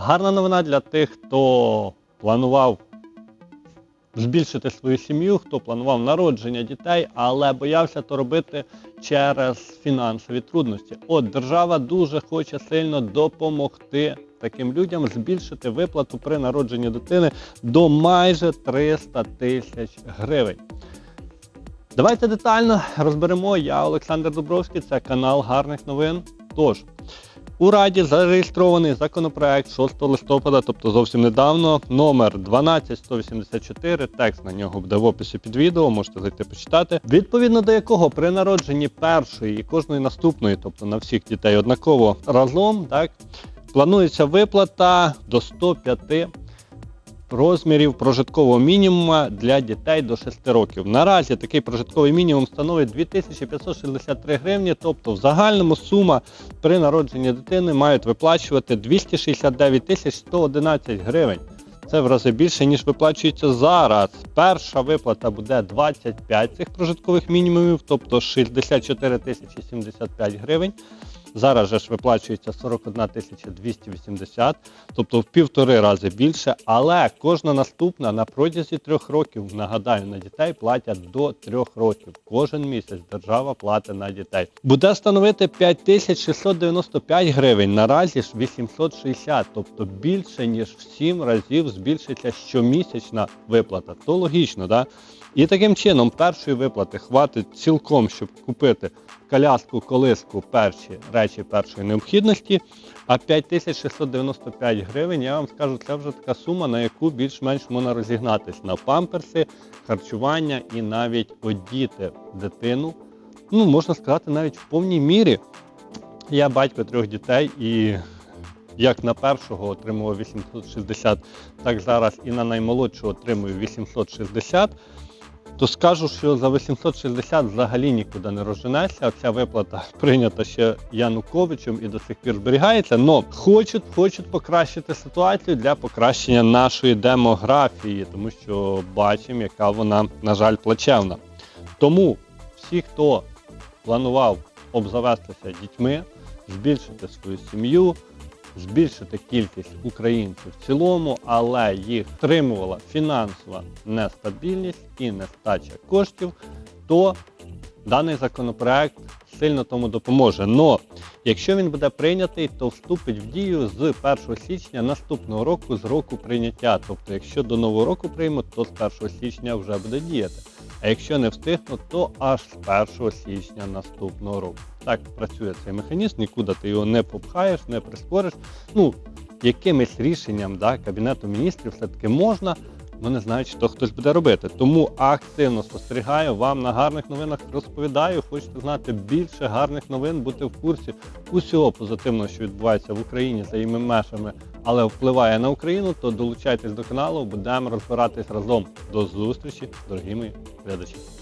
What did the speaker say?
Гарна новина для тих, хто планував збільшити свою сім'ю, хто планував народження дітей, але боявся то робити через фінансові трудності. От держава дуже хоче сильно допомогти таким людям збільшити виплату при народженні дитини до майже 300 тисяч гривень. Давайте детально розберемо. Я Олександр Дубровський, це канал гарних новин. Тож, у Раді зареєстрований законопроект 6 листопада, тобто зовсім недавно, номер 12184. Текст на нього буде в описі під відео, можете зайти почитати. Відповідно до якого при народженні першої і кожної наступної, тобто на всіх дітей однаково разом, так планується виплата до 105 розмірів прожиткового мінімуму для дітей до 6 років. Наразі такий прожитковий мінімум становить 2563 гривні, тобто в загальному сума при народженні дитини мають виплачувати 269 тисяч 111 гривень. Це в рази більше, ніж виплачується зараз. Перша виплата буде 25 цих прожиткових мінімумів, тобто 64 тисячі 75 гривень. Зараз же ж виплачується 41 280, тобто в півтори рази більше, але кожна наступна на протязі трьох років, нагадаю, на дітей платять до трьох років. Кожен місяць держава платить на дітей. Буде становити 5695 гривень, наразі ж 860, тобто більше, ніж в 7 разів збільшиться щомісячна виплата. То логічно, да? І таким чином першої виплати хватить цілком, щоб купити коляску, колиску, перші речі першої необхідності. А 5695 гривень, я вам скажу, це вже така сума, на яку більш-менш можна розігнатись на памперси, харчування і навіть одіти дитину. Ну, можна сказати, навіть в повній мірі. Я батько трьох дітей і як на першого отримував 860, так зараз і на наймолодшого отримую 860 то скажу, що за 860 взагалі нікуди не розженешся. Ця виплата прийнята ще Януковичем і до сих пір зберігається. Но хочуть, хочуть покращити ситуацію для покращення нашої демографії, тому що бачимо, яка вона, на жаль, плачевна. Тому всі, хто планував обзавестися дітьми, збільшити свою сім'ю, збільшити кількість українців в цілому, але їх стримувала фінансова нестабільність і нестача коштів, то даний законопроект сильно тому допоможе. Но якщо він буде прийнятий, то вступить в дію з 1 січня наступного року з року прийняття. Тобто, якщо до нового року приймуть, то з 1 січня вже буде діяти. А якщо не встигнуть, то аж з 1 січня наступного року. Так працює цей механізм, нікуди ти його не попхаєш, не прискориш. Ну, якимось рішенням да, Кабінету міністрів все-таки можна, але знають, що хтось буде робити. Тому активно спостерігаю, вам на гарних новинах розповідаю. Хочете знати більше гарних новин, бути в курсі усього позитивного, що відбувається в Україні за її межами, але впливає на Україну, то долучайтесь до каналу, будемо розбиратись разом. До зустрічі, дорогі мої глядачі.